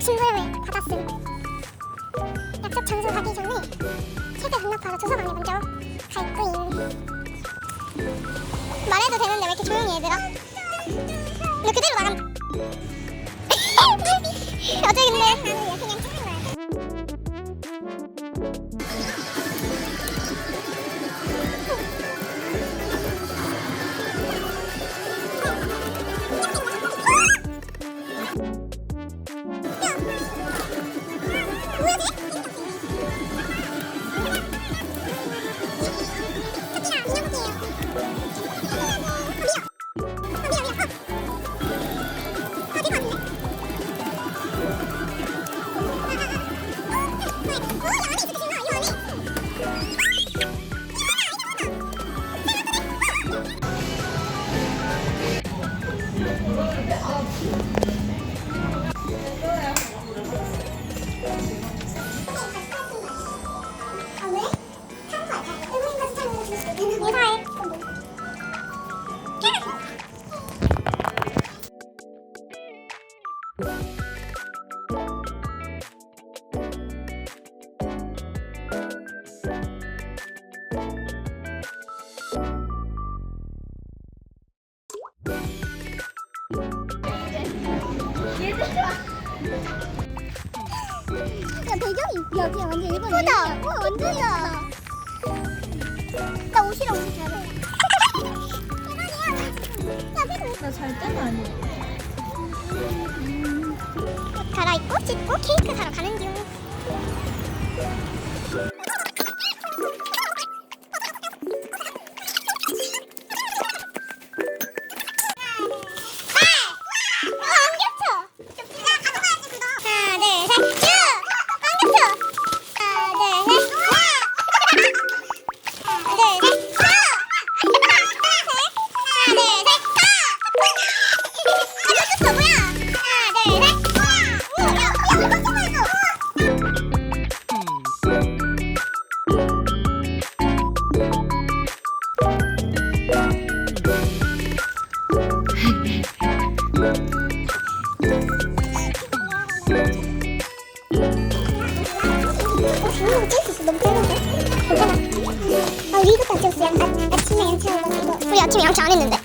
신고를 받았음. 약속 장소 가기 전에 책을 반납하러 도서관에 먼저 갈 거임. 말해도 되는데 왜 이렇게 조용히 얘들아? 이거 그대로 나감. 어제 근데 아 왜? 야 배경이 여기 완전 일본 예쁘다. 와 완전이야. 나 옷이랑 옷이 잘해. 대박이야. 나잘 때는 아니야. 옷 갈아입고 씻고 케이크 사러 가는 중. 아, 이것도 안 찍었어. 양, 아, 아침에 양치 안 했어. 우리 아침에 양치 안 했는데.